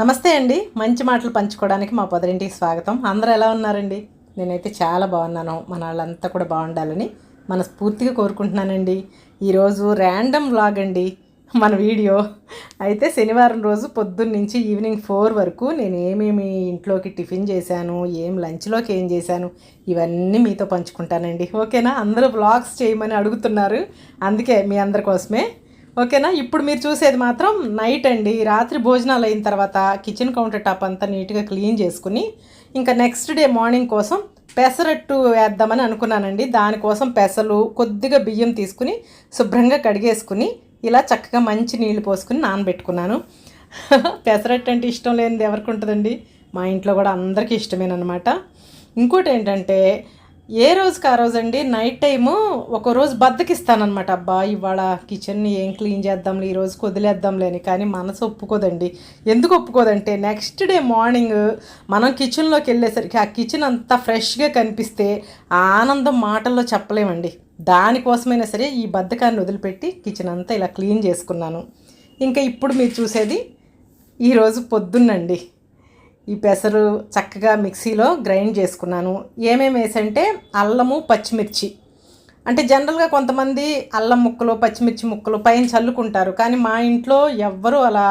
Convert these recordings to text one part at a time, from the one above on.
నమస్తే అండి. మంచి మాటలు పంచుకోవడానికి మా పొదరింటికి స్వాగతం. అందరూ ఎలా ఉన్నారండి? నేనైతే చాలా బాగున్నాను. మన వాళ్ళంతా కూడా బాగుండాలని మనస్ఫూర్తిగా కోరుకుంటున్నానండి. ఈరోజు ర్యాండమ్ వ్లాగ్ అండి. మన వీడియో. అయితే శనివారం రోజు పొద్దున్న నుంచి ఈవినింగ్ ఫోర్ వరకు నేను ఏమేమి ఇంట్లోకి టిఫిన్ చేశాను ఏం లంచ్లోకి ఏం చేశాను ఇవన్నీ మీతో పంచుకుంటానండి. ఓకేనా? అందరూ వ్లాగ్స్ చేయమని అడుగుతున్నారు. అందుకే మీ అందరి కోసమే ఓకేనా? ఇప్పుడు మీరు చూసేది మాత్రం నైట్ అండి. రాత్రి భోజనాలు అయిన తర్వాత కిచెన్ కౌంటర్ టాప్ అంతా నీట్గా క్లీన్ చేసుకుని ఇంకా నెక్స్ట్ డే మార్నింగ్ కోసం పెసరట్టు వేద్దామని అనుకున్నానండి. దానికోసం పెసలు కొద్దిగా బియ్యం తీసుకుని శుభ్రంగా కడిగేసుకుని ఇలా చక్కగా మంచి నీళ్ళు పోసుకుని నానబెట్టుకున్నాను. పెసరట్టు అంటే ఇష్టం లేనిది ఎవరికి ఉంటుందండి? మా ఇంట్లో కూడా అందరికీ ఇష్టమేనమాట ఇంకోటి ఏంటంటే ఏ రోజుకి ఆ రోజు అండి నైట్ టైము ఒక రోజు బద్దకిస్తానమాట అబ్బా ఇవాళ కిచెన్ని ఏం క్లీన్ చేద్దాంలే ఈ రోజుకి వదిలేద్దాంలే అని. కానీ మనసు ఒప్పుకోదండి. ఎందుకు ఒప్పుకోదంటే నెక్స్ట్ డే మార్నింగ్ మనం కిచెన్లోకి వెళ్ళేసరికి ఆ కిచెన్ అంతా ఫ్రెష్గా కనిపిస్తే ఆ ఆనందం మాటల్లో చెప్పలేమండి. దానికోసమైనా సరే ఈ బద్దకాన్ని వదిలిపెట్టి కిచెన్ అంతా ఇలా క్లీన్ చేసుకున్నాను. ఇంకా ఇప్పుడు మీరు చూసేది ఈరోజు పొద్దున్నండి. ఈ పెసరు చక్కగా మిక్సీలో గ్రైండ్ చేసుకున్నాను. ఏమేమి వేసంటే అల్లము పచ్చిమిర్చి. అంటే జనరల్గా కొంతమంది అల్లం ముక్కలు పచ్చిమిర్చి ముక్కలు పైన చల్లుకుంటారు. కానీ మా ఇంట్లో ఎవ్వరూ అలా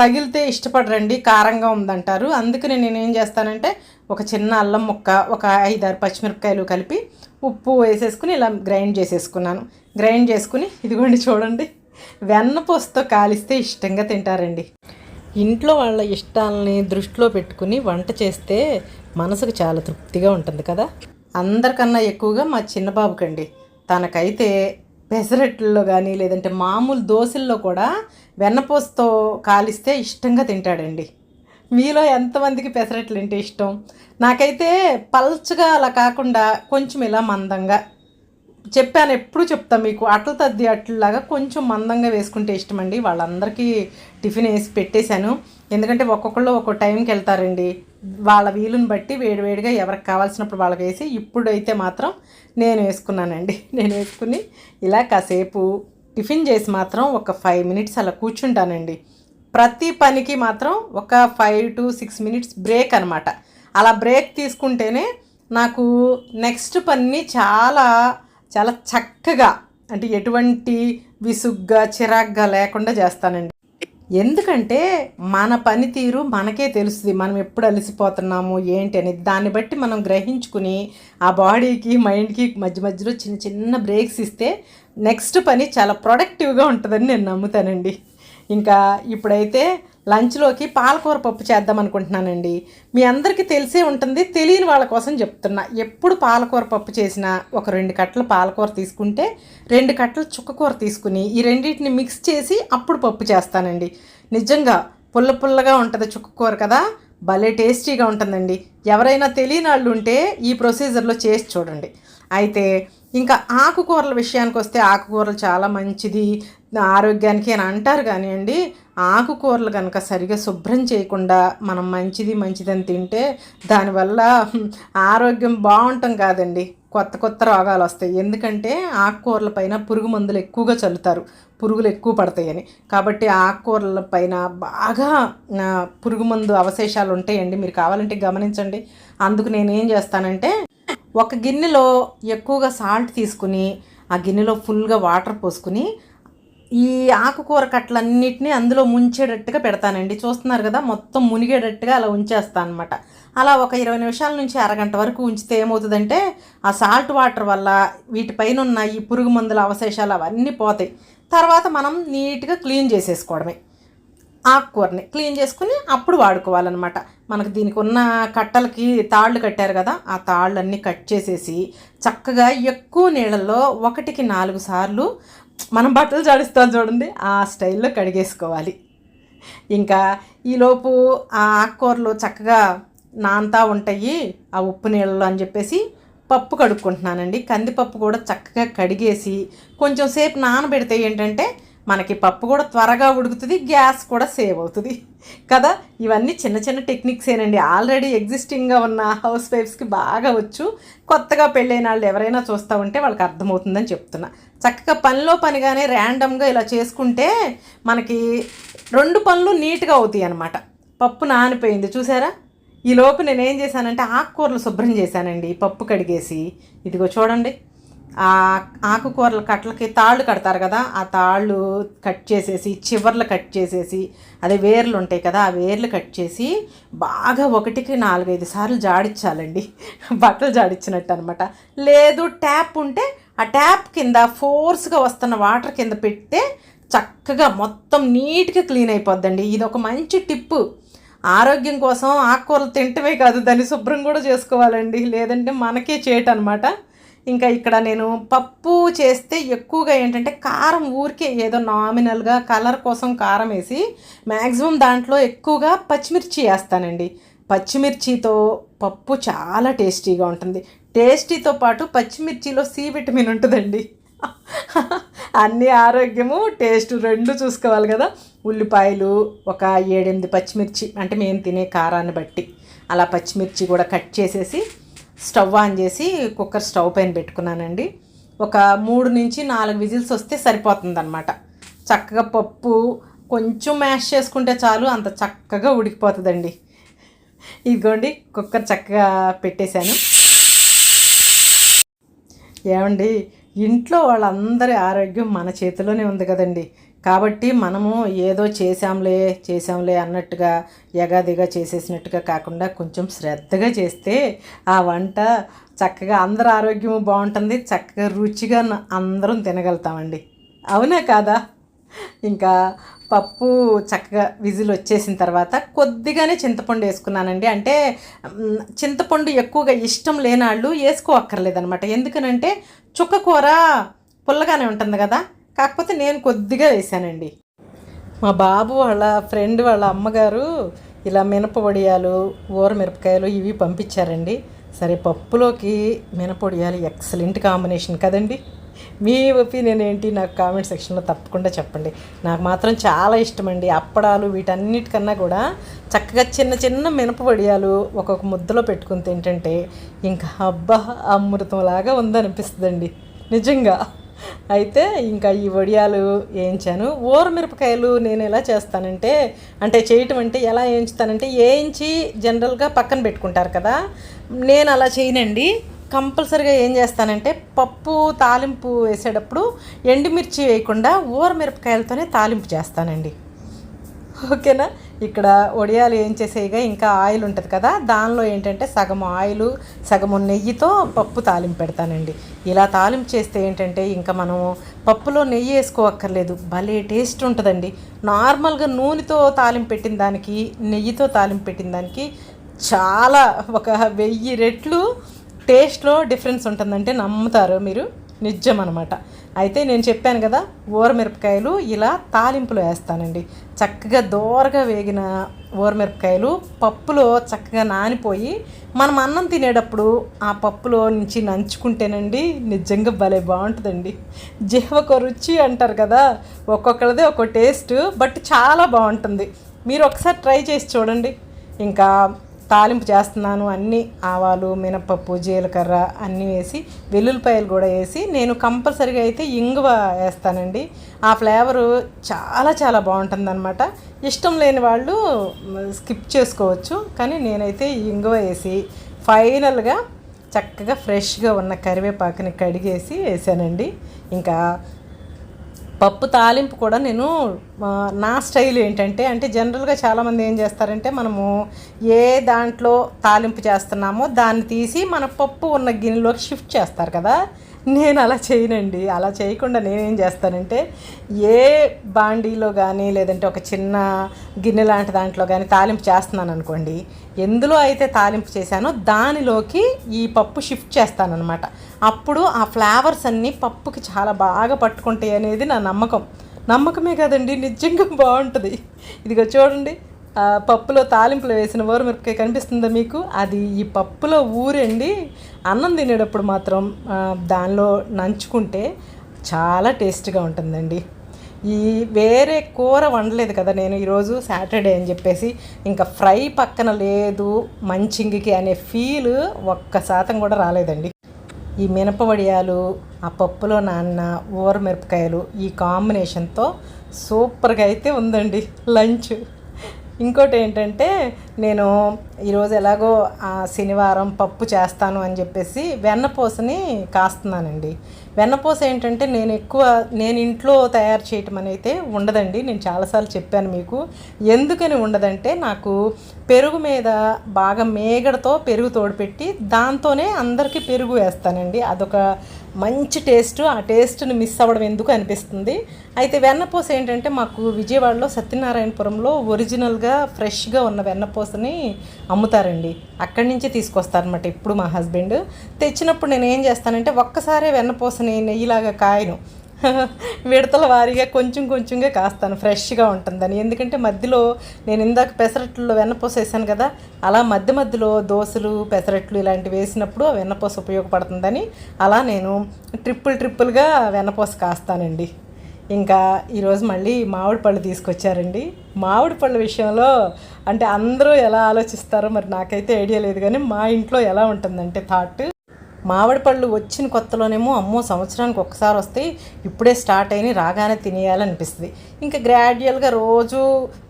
తగిలితే ఇష్టపడరండి కారంగా ఉందంటారు. అందుకని నేను ఏం చేస్తానంటే ఒక చిన్న అల్లం ముక్క ఒక ఐదారు పచ్చిమిరపకాయలు కలిపి ఉప్పు వేసేసుకుని ఇలా గ్రైండ్ చేసేసుకున్నాను. గ్రైండ్ చేసుకుని ఇదిగోండి చూడండి వెన్నపూసతో కాలిస్తే ఇష్టంగా తింటారండి. ఇంట్లో వాళ్ళ ఇష్టాలని దృష్టిలో పెట్టుకుని వంట చేస్తే మనసుకు చాలా తృప్తిగా ఉంటుంది కదా? అందరికన్నా ఎక్కువగా మా చిన్న బాబుకండి. తనకైతే పెసరట్లలో కానీ లేదంటే మామూలు దోశల్లో కూడా వెన్నపూసతో కాలిస్తే ఇష్టంగా తింటాడండి. మీలో ఎంతమందికి పెసరట్లు అంటే ఇష్టం? నాకైతే పల్చగా అలా కాకుండా కొంచెం ఇలా మందంగా చెప్పాను ఎప్పుడు చెప్తా మీకు. అట్ల తద్ది అట్లలాగా కొంచెం మందంగా వేసుకుంటే ఇష్టం అండి వాళ్ళందరికీ టిఫిన్ వేసి పెట్టేశాను. ఎందుకంటే ఒక్కొక్కళ్ళు ఒక్కొక్క టైంకి వెళ్తారండి. వాళ్ళ వీలుని బట్టి వేడివేడిగా ఎవరికి కావాల్సినప్పుడు వాళ్ళకి వేసి ఇప్పుడైతే మాత్రం నేను వేసుకున్నానండి. నేను వేసుకుని ఇలా కాసేపు టిఫిన్ చేసి మాత్రం ఒక ఫైవ్ మినిట్స్ అలా కూర్చుంటానండి. ప్రతి పనికి మాత్రం ఒక five to six minutes break అనమాట అలా బ్రేక్ తీసుకుంటేనే నాకు నెక్స్ట్ పని చాలా చాలా చక్కగా అంటే ఎటువంటి విసుగ్గా చిరాగ్గా లేకుండా చేస్తానండి. ఎందుకంటే మన పనితీరు మనకే తెలుస్తుంది. మనం ఎప్పుడు అలసిపోతున్నాము ఏంటి అనేది. దాన్ని బట్టి మనం గ్రహించుకుని ఆ బాడీకి మైండ్కి మధ్య మధ్యలో చిన్న చిన్న బ్రేక్స్ ఇస్తే నెక్స్ట్ పని చాలా ప్రొడక్టివ్గా ఉంటుందని నేను నమ్ముతానండి. ఇంకా ఇప్పుడైతే లంచ్లోకి పాలకూర పప్పు చేద్దాం అనుకుంటున్నానండి. మీ అందరికీ తెలిసే ఉంటుంది తెలియని వాళ్ళ కోసం చెప్తున్నా. ఎప్పుడు పాలకూర పప్పు చేసినా ఒక రెండు కట్టలు పాలకూర తీసుకుంటే రెండు కట్టలు చుక్కకూర తీసుకుని ఈ రెండింటిని మిక్స్ చేసి అప్పుడు పప్పు చేస్తానండి. నిజంగా పుల్ల పుల్లగా ఉంటుంది చుక్కకూర కదా భలే టేస్టీగా ఉంటుందండి. ఎవరైనా తెలియని వాళ్ళు ఉంటే ఈ ప్రొసీజర్లో చేసి చూడండి. అయితే ఇంకా ఆకుకూరల విషయానికి వస్తే ఆకుకూరలు చాలా మంచిది. ఆరోగ్యానికి అని అంటారు కానివ్వండి ఆకుకూరలు కనుక సరిగా శుభ్రం చేయకుండా మనం మంచిది మంచిదని తింటే దానివల్ల ఆరోగ్యం బాగుంటాం కాదండి. కొత్త కొత్త రోగాలు వస్తాయి. ఎందుకంటే ఆకుకూరల పైన పురుగు మందులు ఎక్కువగా చల్లుతారు. పురుగులు ఎక్కువ పడతాయని. కాబట్టి ఆకుకూరల పైన బాగా పురుగు మందు అవశేషాలు ఉంటాయండి. మీరు కావాలంటే గమనించండి. అందుకు నేనేం చేస్తానంటే ఒక గిన్నెలో ఎక్కువగా సాల్ట్ తీసుకుని ఆ గిన్నెలో ఫుల్గా వాటర్ పోసుకుని ఈ ఆకుకూర కట్టలన్నిటిని అందులో ముంచేటట్టుగా పెడతానండి. చూస్తున్నారు కదా మొత్తం మునిగేటట్టుగా అలా ఉంచేస్తాను అనమాట అలా ఒక ఇరవై నిమిషాల నుంచి అరగంట వరకు ఉంచితే ఏమవుతుందంటే ఆ సాల్ట్ వాటర్ వల్ల వీటిపైన ఉన్న ఈ పురుగు మందుల అవశేషాలు అవన్నీ పోతాయి. తర్వాత మనం నీట్గా క్లీన్ చేసేసుకోవడమే. ఆకుకూరని క్లీన్ చేసుకుని అప్పుడు వాడుకోవాలన్నమాట. మనకు దీనికి ఉన్న కట్టలకి తాళ్ళు కట్టారు కదా ఆ తాళ్ళన్నీ కట్ చేసేసి చక్కగా ఎక్కువ నీళ్ళల్లో ఒకటికి నాలుగు సార్లు మనం బట్టలు జాడిస్తాం చూడండి. ఆ స్టైల్లో కడిగేసుకోవాలి. ఇంకా ఈలోపు ఆ ఆకుకూరలు చక్కగా నాంతా ఉంటాయి. ఆ ఉప్పు నీళ్ళలో అని చెప్పేసి పప్పు కడుక్కుంటున్నానండి. కందిపప్పు కూడా చక్కగా కడిగేసి కొంచెం సేపు నానబెడితే ఏంటంటే మనకి పప్పు కూడా త్వరగా ఉడుకుతుంది గ్యాస్ కూడా సేవ్ అవుతుంది. కదా? ఇవన్నీ చిన్న చిన్న టెక్నిక్స్ ఏనండి ఆల్రెడీ ఎగ్జిస్టింగ్గా ఉన్న హౌస్ వైఫ్స్కి బాగా వచ్చు. కొత్తగా పెళ్ళైన వాళ్ళు ఎవరైనా చూస్తూ ఉంటే వాళ్ళకి అర్థమవుతుందని చెప్తున్నా. చక్కగా పనిలో పనిగానే ర్యాండమ్గా ఇలా చేసుకుంటే మనకి రెండు పనులు నీట్గా అవుతాయి అన్నమాట. పప్పు నానిపోయింది చూసారా? ఈ లోపు నేనేం చేశానంటే ఆకుకూరలు శుభ్రం చేశానండి. పప్పు కడిగేసి ఇదిగో చూడండి. ఆ ఆకుకూరల కట్టలకి తాళ్ళు కడతారు కదా ఆ తాళ్ళు కట్ చేసేసి చివర్లు కట్ చేసేసి అదే వేర్లు ఉంటాయి కదా ఆ వేర్లు కట్ చేసి బాగా ఒకటికి నాలుగైదు సార్లు జాడించాలండి బట్టలు జాడించినట్టు అనమాట లేదు ట్యాప్ ఉంటే ఆ ట్యాప్ కింద ఫోర్స్గా వస్తున్న వాటర్ కింద పెడితే చక్కగా మొత్తం నీట్గా క్లీన్ అయిపోద్దండి. ఇది ఒక మంచి టిప్పు ఆరోగ్యం కోసం ఆకుకూరలు తింటమే కాదు దాన్ని శుభ్రం కూడా చేసుకోవాలండి. లేదంటే మనకే చేయటం అనమాట ఇంకా ఇక్కడ నేను పప్పు చేస్తే ఎక్కువగా ఏంటంటే కారం ఊరికే ఏదో నామినల్గా కలర్ కోసం కారం వేసి మ్యాక్సిమం దాంట్లో ఎక్కువగా పచ్చిమిర్చి వేస్తానండి. పచ్చిమిర్చితో పప్పు చాలా టేస్టీగా ఉంటుంది. టేస్టీతో పాటు పచ్చిమిర్చిలో సి విటమిన్ ఉంటుందండి. అన్ని ఆరోగ్యము టేస్ట్ రెండు చూసుకోవాలి కదా. ఉల్లిపాయలు ఒక ఏడెనిమిది పచ్చిమిర్చి అంటే మేము తినే కారాన్ని బట్టి. అలా పచ్చిమిర్చి కూడా కట్ చేసేసి స్టవ్ ఆన్ చేసి కుక్కర్ స్టవ్ పైన పెట్టుకున్నానండి. ఒక మూడు నుంచి నాలుగు విజిల్స్ వస్తే సరిపోతుందనమాట చక్కగా పప్పు కొంచెం మ్యాష్ చేసుకుంటే చాలు అంత చక్కగా ఉడికిపోతుందండి. ఇదిగోండి కుక్కర్ చక్కగా పెట్టేశాను. ఏమండి? ఇంట్లో వాళ్ళందరి ఆరోగ్యం మన చేతిలోనే ఉంది కదండి. కాబట్టి మనము ఏదో చేసాంలే చేసాంలే అన్నట్టుగా ఎగాదిగా చేసేసినట్టుగా కాకుండా కొంచెం శ్రద్ధగా చేస్తే ఆ వంట చక్కగా అందరి ఆరోగ్యం బాగుంటుంది చక్కగా రుచిగా అందరం తినగలుగుతామండి. అవునా కాదా? ఇంకా పప్పు చక్కగా విజిల్ వచ్చేసిన తర్వాత కొద్దిగానే చింతపండు వేసుకున్నానండి. అంటే చింతపండు ఎక్కువగా ఇష్టం లేనాళ్ళు వేసుకోవక్కర్లేదనమాట ఎందుకనంటే చుక్క కూర పుల్లగానే ఉంటుంది కదా. కాకపోతే నేను కొద్దిగా వేసానండి. మా బాబు వాళ్ళ ఫ్రెండ్ వాళ్ళ అమ్మగారు ఇలా మినప వడియాలు ఊర మిరపకాయలు ఇవి పంపించారండి. సరే పప్పులోకి మినపొడియాలు ఎక్సలెంట్ కాంబినేషన్ కదండి. మీ ఒపీనియన్ ఏంటి? నాకు కామెంట్ సెక్షన్లో తప్పకుండా చెప్పండి. నాకు మాత్రం చాలా ఇష్టమండి అప్పడాలు వీటన్నిటికన్నా కూడా చక్కగా చిన్న చిన్న మినప వడియాలు ఒక్కొక్క ముద్దలో పెట్టుకుని తింటుంటే ఇంకా అబ్బా అమృతంలాగా ఉందనిపిస్తుందండి. నిజంగా. అయితే ఇంకా ఈ వడియాలు వేయించాను. ఊరమిరపకాయలు నేను ఎలా చేస్తానంటే అంటే చేయటం అంటే ఎలా వేయించుతానంటే వేయించి జనరల్గా పక్కన పెట్టుకుంటారు కదా నేను అలా చేయనండి. కంపల్సరిగా ఏం చేస్తానంటే పప్పు తాలింపు వేసేటప్పుడు ఎండుమిర్చి వేయకుండా ఊరమిరపకాయలతోనే తాలింపు చేస్తానండి. ఓకేనా? ఇక్కడ వడియాలు ఏం చేసేయగా ఇంకా ఆయిల్ ఉంటుంది కదా దానిలో ఏంటంటే సగం ఆయిల్ సగం నెయ్యితో పప్పు తాలింపు పెడతానండి. ఇలా తాలింపు చేస్తే ఏంటంటే ఇంకా మనం పప్పులో నెయ్యి వేసుకోవక్కర్లేదు భలే టేస్ట్ ఉంటుందండి. నార్మల్గా నూనెతో తాలింపు పెట్టిన దానికి నెయ్యితో తాలింపు పెట్టిన దానికి చాలా ఒక వెయ్యి రెట్లు టేస్ట్లో డిఫరెన్స్ ఉంటుందంటే నమ్ముతారు మీరు. నిజం అనమాట అయితే నేను చెప్పాను కదా ఊరమిరపకాయలు ఇలా తాలింపులో వేస్తానండి. చక్కగా దోరగా వేగిన ఊరమిరపకాయలు పప్పులో చక్కగా నానిపోయి మనం అన్నం తినేటప్పుడు ఆ పప్పులో నుంచి నంచుకుంటేనండి నిజంగా భలే బాగుంటుందండి. జిహ్వకు రుచి అంటారు కదా ఒక్కొక్కరిది ఒక్కో టేస్ట్ బట్ చాలా బాగుంటుంది. మీరు ఒకసారి ట్రై చేసి చూడండి. ఇంకా తాలింపు చేస్తున్నాను అన్నీ ఆవాలు మినపప్పు జీలకర్ర అన్నీ వేసి వెల్లుల్లిపాయలు కూడా వేసి నేను కంపల్సరీగా అయితే ఇంగువ వేస్తానండి. ఆ ఫ్లేవరు చాలా చాలా బాగుంటుందన్నమాట. ఇష్టం లేని వాళ్ళు స్కిప్ చేసుకోవచ్చు కానీ నేనైతే ఇంగువ వేసి ఫైనల్గా చక్కగా ఫ్రెష్గా ఉన్న కరివేపాకుని కడిగేసి వేసానండి. ఇంకా పప్పు తాలింపు కూడా నేను నా స్టైల్ ఏంటంటే అంటే జనరల్గా చాలామంది ఏం చేస్తారంటే మనము ఏ దాంట్లో తాలింపు చేస్తున్నామో దాన్ని తీసి మన పప్పు ఉన్న గిన్నెలోకి షిఫ్ట్ చేస్తారు కదా. నేను అలా చేయనండి. అలా చేయకుండా నేనేం చేస్తానంటే ఏ బాండీలో కానీ లేదంటే ఒక చిన్న గిన్నె లాంటి దాంట్లో కానీ తాలింపు చేస్తున్నాను అనుకోండి. ఎందులో అయితే తాలింపు చేశానో దానిలోకి ఈ పప్పు షిఫ్ట్ చేస్తానన్నమాట. అప్పుడు ఆ ఫ్లేవర్స్ అన్నీ పప్పుకి చాలా బాగా పట్టుకుంటాయి అనేది నా నమ్మకం. నమ్మకమే కదండి నిజంగా బాగుంటుంది. ఇదిగో చూడండి పప్పులో తాలింపులో వేసిన మిరపకాయ కనిపిస్తుందా మీకు? అది ఈ పప్పులో ఊరండి. అన్నం తినేటప్పుడు మాత్రం దానిలో నంచుకుంటే చాలా టేస్ట్గా ఉంటుందండి. ఈ వేరే కూర వండలేదు కదా నేను ఈరోజు సాటర్డే అని చెప్పేసి ఇంకా ఫ్రై పక్కన లేదు మంచింగికి అనే ఫీల్ ఒక్క శాతం కూడా రాలేదండి. ఈ మినపవడియాలు ఆ పప్పులో నాన్న ఊర మిరపకాయలు ఈ కాంబినేషన్తో సూపర్గా అయితే ఉందండి లంచ్. ఇంకోటి ఏంటంటే నేను ఈరోజు ఎలాగో శనివారం పప్పు చేస్తాను అని చెప్పేసి వెన్నపూసని కాస్తున్నానండి. వెన్నపూస ఏంటంటే నేను ఎక్కువ నేను ఇంట్లో తయారు చేయటం అని అయితే ఉండదండి. నేను చాలాసార్లు చెప్పాను మీకు. ఎందుకని ఉండదంటే నాకు పెరుగు మీద బాగా మేగడతో పెరుగు తోడుపెట్టి దాంతోనే అందరికీ పెరుగు వేస్తానండి. అదొక మంచి టేస్ట్ ఆ టేస్ట్ని మిస్ అవ్వడం ఎందుకు అనిపిస్తుంది? అయితే వెన్నపూస ఏంటంటే మాకు విజయవాడలో సత్యనారాయణపురంలో ఒరిజినల్గా ఫ్రెష్గా ఉన్న వెన్నపూసని అమ్ముతారండి. అక్కడి నుంచి తీసుకొస్తారనమాట ఇప్పుడు మా హస్బెండ్. తెచ్చినప్పుడు నేను ఏం చేస్తానంటే ఒక్కసారే వెన్నపూసని నెయ్యిలాగా కాయను. విడతల వారీగా కొంచెం కొంచెంగా కాస్తాను ఫ్రెష్గా ఉంటుందని. ఎందుకంటే మధ్యలో నేను ఇందాక పెసరట్లో వెన్నపూస వేసాను కదా అలా మధ్య మధ్యలో దోశలు పెసరట్లు ఇలాంటివి వేసినప్పుడు ఆ వెన్నపూస ఉపయోగపడుతుందని అలా నేను ట్రిప్పుల్ ట్రిప్పుల్గా వెన్నపూస కాస్తానండి. ఇంకా ఈరోజు మళ్ళీ మామిడి పళ్ళు తీసుకొచ్చారండి. మామిడి పళ్ళ విషయంలో అంటే అందరూ ఎలా ఆలోచిస్తారో మరి నాకైతే ఐడియా లేదు కానీ మా ఇంట్లో ఎలా ఉంటుందంటే థాట్ మామిడి పళ్ళు వచ్చిన కొత్తలోనేమో అమ్మో సంవత్సరానికి ఒక్కసారి వస్తే ఇప్పుడే స్టార్ట్ అయినాయి రాగానే తినేయాలనిపిస్తుంది. ఇంకా గ్రాడ్యువల్గా రోజు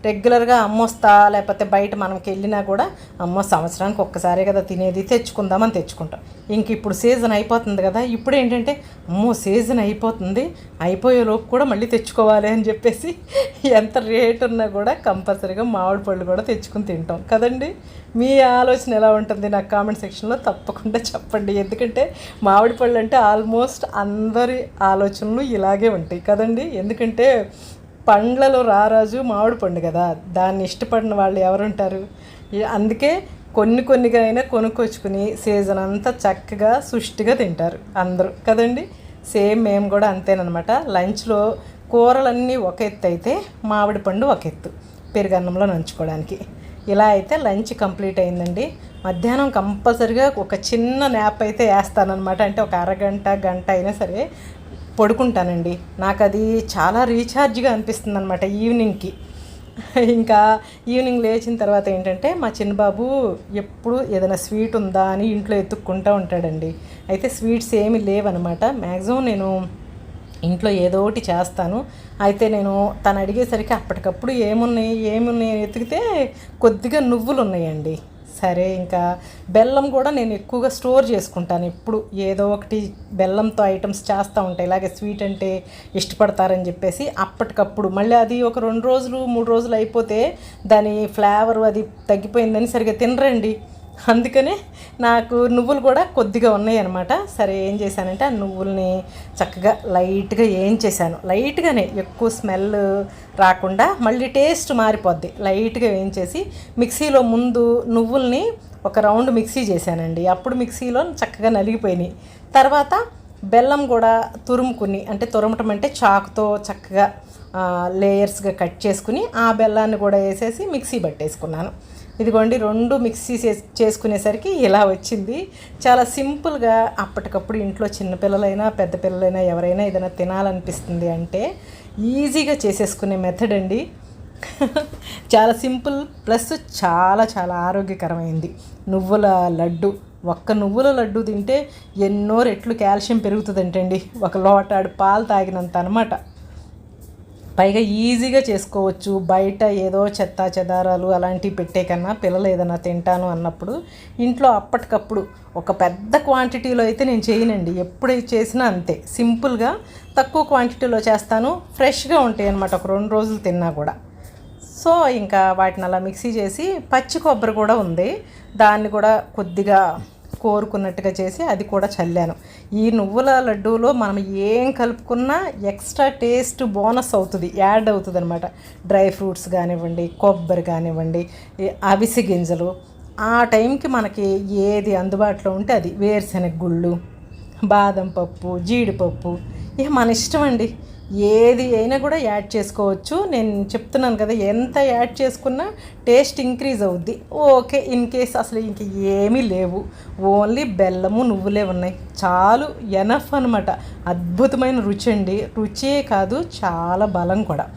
రెగ్యులర్గా అమ్మొస్తా లేకపోతే బయట మనకి వెళ్ళినా కూడా అమ్మో సంవత్సరానికి ఒక్కసారే కదా తినేది తెచ్చుకుందామని తెచ్చుకుంటాం. ఇంక ఇప్పుడు సీజన్ అయిపోతుంది కదా ఇప్పుడు ఏంటంటే అమ్మో సీజన్ అయిపోతుంది అయిపోయేలోపు కూడా మళ్ళీ తెచ్చుకోవాలి అని చెప్పేసి ఎంత రేట్ ఉన్నా కూడా కంపల్సరీగా మామిడి పళ్ళు కూడా తెచ్చుకుని తింటాం. కదండి? మీ ఆలోచన ఎలా ఉంటుంది? నాకు కామెంట్ సెక్షన్లో తప్పకుండా చెప్పండి. ఎందుకంటే మామిడి పళ్ళు అంటే ఆల్మోస్ట్ అందరి ఆలోచనలు ఇలాగే ఉంటాయి. కదండి? ఎందుకంటే పండ్లలో రారాజు మామిడి పండు కదా దాన్ని ఇష్టపడిన వాళ్ళు ఎవరుంటారు? అందుకే కొన్ని కొన్నిగా అయినా కొనుక్కొచ్చుకుని సీజన్ అంతా చక్కగా సుష్టిగా తింటారు అందరూ. కదండి? సేమ్ మేము కూడా అంతేనమాట లంచ్లో కూరలన్నీ ఒక ఎత్తు అయితే మామిడి పండు ఒక ఎత్తు పెరుగన్నంలో నంచుకోవడానికి. ఇలా అయితే లంచ్ కంప్లీట్ అయిందండి. మధ్యాహ్నం కంపల్సరిగా ఒక చిన్న న్యాప్ అయితే వేస్తానన్నమాట. అంటే ఒక అరగంట గంట అయినా సరే పడుకుంటానండి. నాకు అది చాలా రీఛార్జ్గా అనిపిస్తుంది అనమాట ఈవినింగ్కి. ఇంకా ఈవినింగ్ లేచిన తర్వాత ఏంటంటే మా చిన్నబాబు ఎప్పుడు ఏదైనా స్వీట్ ఉందా అని ఇంట్లో ఎత్తుక్కుంటూ ఉంటాడండి. అయితే స్వీట్స్ ఏమి లేవనమాట మ్యాక్సిమం నేను ఇంట్లో ఏదో ఒకటి చేస్తాను. అయితే నేను తను అడిగేసరికి అప్పటికప్పుడు ఏమున్నాయి ఏమున్నాయి ఎతికితే కొద్దిగా నువ్వులు ఉన్నాయండి సరే ఇంకా బెల్లం కూడా నేను ఎక్కువగా స్టోర్ చేసుకుంటాను. ఎప్పుడు ఏదో ఒకటి బెల్లంతో ఐటమ్స్ చేస్తూ ఉంటాయి. ఇలాగే స్వీట్ అంటే ఇష్టపడతారని చెప్పేసి అప్పటికప్పుడు మళ్ళీ అది ఒక రెండు రోజులు మూడు రోజులు అయిపోతే దాని ఫ్లేవర్ అది తగ్గిపోయిందని సరిగ్గా తినరండి. అందుకనే నాకు నువ్వులు కూడా కొద్దిగా ఉన్నాయి అనమాట సరే ఏం చేశానంటే ఆ నువ్వుల్ని చక్కగా లైట్గా ఏం చేశాను లైట్గానే ఎక్కువ స్మెల్ రాకుండా మళ్ళీ టేస్ట్ మారిపోద్ది. లైట్గా వేయించేసి మిక్సీలో ముందు నువ్వుల్ని ఒక రౌండ్ మిక్సీ చేశానండి. అప్పుడు మిక్సీలో చక్కగా నలిగిపోయినాయి. తర్వాత బెల్లం కూడా తురుముకుని అంటే తురమటం అంటే చాకుతో చక్కగా లేయర్స్గా కట్ చేసుకుని ఆ బెల్లాన్ని కూడా వేసేసి మిక్సీ పట్టేసుకున్నాను. ఇదిగోండి రెండు మిక్సీ చేసుకునేసరికి ఇలా వచ్చింది. చాలా సింపుల్గా అప్పటికప్పుడు ఇంట్లో చిన్నపిల్లలైనా పెద్ద పిల్లలైనా ఎవరైనా ఏదైనా తినాలనిపిస్తుంది అంటే ఈజీగా చేసేసుకునే మెథడ్ అండి. చాలా సింపుల్ ప్లస్ చాలా చాలా ఆరోగ్యకరమైంది. నువ్వుల లడ్డు ఒక్క నువ్వుల లడ్డు తింటే ఎన్నో రెట్లు కాల్షియం పెరుగుతుందంటండి. ఒక లోటాడు పాలు తాగినంత అనమాట పైగా ఈజీగా చేసుకోవచ్చు. బయట ఏదో చెత్త చెదారాలు అలాంటివి పెట్టే కన్నా పిల్లలు ఏదైనా తింటాను అన్నప్పుడు ఇంట్లో అప్పటికప్పుడు ఒక పెద్ద క్వాంటిటీలో అయితే నేను చేయనండి. ఎప్పుడు చేసినా అంతే. సింపుల్గా తక్కువ క్వాంటిటీలో చేస్తాను. ఫ్రెష్గా ఉంటాయి అనమాట ఒక రెండు రోజులు తిన్నా కూడా. సో ఇంకా వాటిని అలా మిక్సీ చేసి పచ్చి కొబ్బరి కూడా ఉంది. దాన్ని కూడా కొద్దిగా కోరుకున్నట్టుగా చేసి అది కూడా చల్లాను. ఈ నువ్వుల లడ్డూలో మనం ఏం కలుపుకున్నా ఎక్స్ట్రా టేస్ట్ బోనస్ అవుతుంది యాడ్ అవుతుంది అనమాట డ్రై ఫ్రూట్స్ కానివ్వండి కొబ్బరి కానివ్వండి అవిసి అవిసె గింజలు. ఆ టైంకి మనకి ఏది అందుబాటులో ఉంటే అది. వేరుశెనగ గుళ్ళు బాదం పప్పు జీడిపప్పు. ఇక మన ఇష్టం అండి. ఏది అయినా కూడా యాడ్ చేసుకోవచ్చు. నేను చెప్తున్నాను కదా ఎంత యాడ్ చేసుకున్నా టేస్ట్ ఇంక్రీజ్ అవుద్ది. ఓకే ఇన్ కేస్ అసలు ఇంక ఏమీ లేవు. ఓన్లీ బెల్లము నువ్వులే ఉన్నాయి. చాలు ఎనఫ్ అనమాట అద్భుతమైన రుచి అండి. రుచే కాదు చాలా బలం కూడా.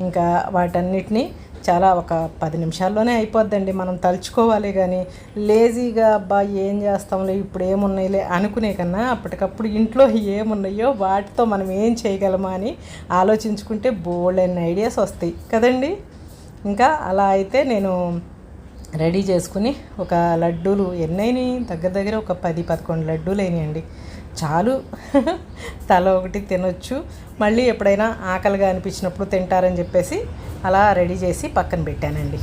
ఇంకా వాటన్నిటిని చాలా ఒక పది నిమిషాల్లోనే అయిపోద్దండి. మనం తలుచుకోవాలి కానీ లేజీగా అబ్బా ఏం చేస్తాంలే ఇప్పుడు ఏమున్నాయిలే అనుకునే కన్నా అప్పటికప్పుడు ఇంట్లో ఏమున్నాయో వాటితో మనం ఏం చేయగలమా అని ఆలోచించుకుంటే బోల్డ్ అన్ని ఐడియాస్ వస్తాయి కదండి. ఇంకా అలా అయితే నేను రెడీ చేసుకుని ఒక లడ్డూలు ఎన్నైనాయి? దగ్గర దగ్గర ఒక పది పదకొండు లడ్డూలు అయినాయండి. చాలు. తల ఒకటి తినొచ్చు. మళ్ళీ ఎప్పుడైనా ఆకలిగా అనిపించినప్పుడు తింటారని చెప్పేసి అలా రెడీ చేసి పక్కన పెట్టానండి.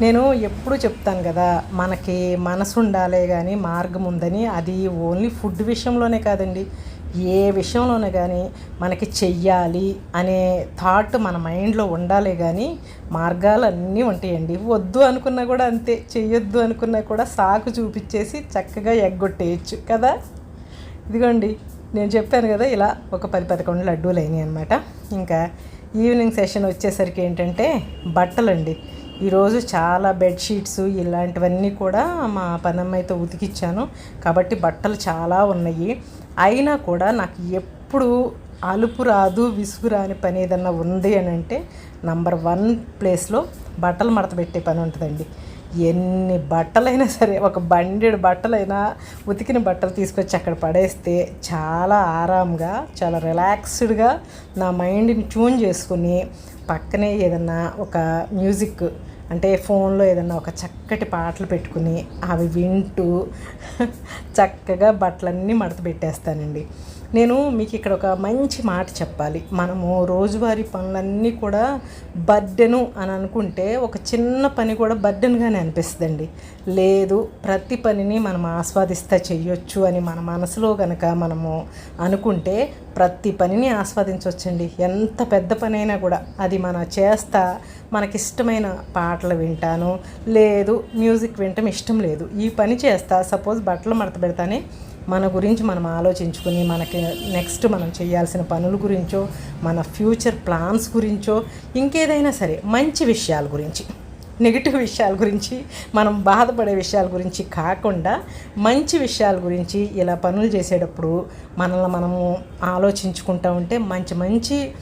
నేను ఎప్పుడు చెప్తాను కదా మనకి మనసు ఉండాలే కానీ మార్గం ఉందని. అది ఓన్లీ ఫుడ్ విషయంలోనే కాదండి. ఏ విషయంలోనే కానీ మనకి చెయ్యాలి అనే థాట్ మన మైండ్లో ఉండాలే కానీ మార్గాలు అన్నీ ఉంటాయండి. వద్దు అనుకున్నా కూడా అంతే చెయ్యొద్దు అనుకున్నా కూడా సాకు చూపించేసి చక్కగా ఎగ్గొట్టేయచ్చు కదా? ఇదిగోండి నేను చెప్పాను కదా ఇలా ఒక పది పదకొండు లడ్డూలు అయినాయి అనమాట ఇంకా ఈవినింగ్ సెషన్ వచ్చేసరికి ఏంటంటే బట్టలండి. ఈరోజు చాలా బెడ్షీట్స్ ఇలాంటివన్నీ కూడా మా పనమ్మాయితో ఉతికిచ్చాను. కాబట్టి బట్టలు చాలా ఉన్నాయి. అయినా కూడా నాకు ఎప్పుడు అలుపు రాదు విసుగు రాని పని ఏదన్నా ఉంది అని అంటే నంబర్ వన్ ప్లేస్లో బట్టలు మడత పెట్టే పని ఉంటుందండి. ఎన్ని బట్టలైనా సరే ఒక బండెడు బట్టలైనా ఉతికిన బట్టలు తీసుకొచ్చి అక్కడ పడేస్తే చాలా ఆరాంగా చాలా రిలాక్స్డ్గా నా మైండ్ని ట్యూన్ చేసుకుని పక్కనే ఏదన్నా ఒక మ్యూజిక్ అంటే ఫోన్లో ఏదన్నా ఒక చక్కటి పాటలు పెట్టుకుని అవి వింటూ చక్కగా బట్టలన్నీ మడత పెట్టేస్తానండి. నేను మీకు ఇక్కడ ఒక మంచి మాట చెప్పాలి. మనము రోజువారీ పనులన్నీ కూడా బర్డెను అని అనుకుంటే ఒక చిన్న పని కూడా బర్డెన్గానే అనిపిస్తుందండి. లేదు ప్రతి పనిని మనం ఆస్వాదిస్తా చేయొచ్చు అని మన మనసులో కనుక మనము అనుకుంటే ప్రతి పనిని ఆస్వాదించవచ్చండి ఎంత పెద్ద పని అయినా కూడా అది మన చేస్తా మనకిష్టమైన పాటలు వింటాను. లేదు మ్యూజిక్ వినటం ఇష్టం లేదు. ఈ పని చేస్తా సపోజ్ బట్టలు మడత పెడతానే మన గురించి మనం ఆలోచించుకుని మనకి నెక్స్ట్ మనం చేయాల్సిన పనుల గురించో మన ఫ్యూచర్ ప్లాన్స్ గురించో ఇంకేదైనా సరే మంచి విషయాల గురించి నెగిటివ్ విషయాల గురించి మనం బాధపడే విషయాల గురించి కాకుండా మంచి విషయాల గురించి ఇలా పనులు చేసేటప్పుడు మనల్ని మనము ఆలోచించుకుంటూ ఉంటే మంచి మంచి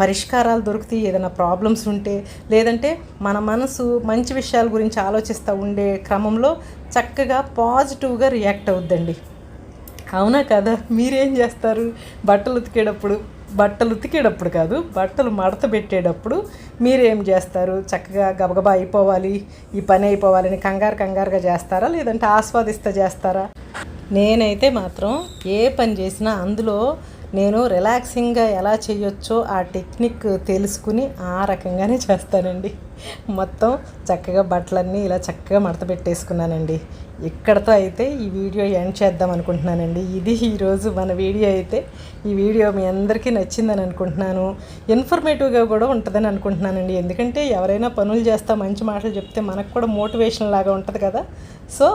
పరిష్కారాలు దొరుకుతాయి. ఏదైనా ప్రాబ్లమ్స్ ఉంటే లేదంటే మన మనసు మంచి విషయాల గురించి ఆలోచిస్తూ ఉండే క్రమంలో చక్కగా పాజిటివ్గా రియాక్ట్ అవుద్దండి. అవునా కదా? మీరేం చేస్తారు? బట్టలు ఉతికేటప్పుడు బట్టలు ఉతికేటప్పుడు కాదు బట్టలు మడత పెట్టేటప్పుడు మీరేం చేస్తారు? చక్కగా గబగబా అయిపోవాలి ఈ పని అయిపోవాలని కంగారు కంగారుగా చేస్తారా? లేదంటే ఆస్వాదిస్తా చేస్తారా? నేనైతే మాత్రం ఏ పని చేసినా అందులో నేను రిలాక్సింగ్గా ఎలా చేయొచ్చో ఆ టెక్నిక్ తెలుసుకుని ఆ రకంగానే చేస్తానండి. మొత్తం చక్కగా బట్టలన్నీ ఇలా చక్కగా మడత పెట్టేసుకున్నానండి. ఇక్కడతో అయితే ఈ వీడియో ఎండ్ చేద్దాం అనుకుంటున్నానండి. ఇది ఈరోజు మన వీడియో అయితే. ఈ వీడియో మీ అందరికీ నచ్చిందని అనుకుంటున్నాను. ఇన్ఫర్మేటివ్గా కూడా ఉంటుందని అనుకుంటున్నానండి. ఎందుకంటే ఎవరైనా పనులు చేస్తా మంచి మాటలు చెప్తే మనకు కూడా మోటివేషన్ లాగా ఉంటుంది కదా. సో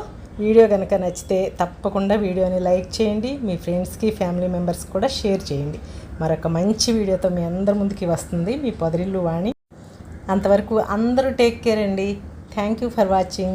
వీడియో కనుక నచ్చితే తప్పకుండా వీడియోని లైక్ చేయండి మీ ఫ్రెండ్స్కి ఫ్యామిలీ మెంబర్స్ కూడా షేర్ చేయండి. మరొక మంచి వీడియోతో మీ అందరి ముందుకి వస్తుంది మీ పొదరిల్లు వాణి. అంతవరకు అందరూ టేక్ కేర్ అండి. Thank you for watching.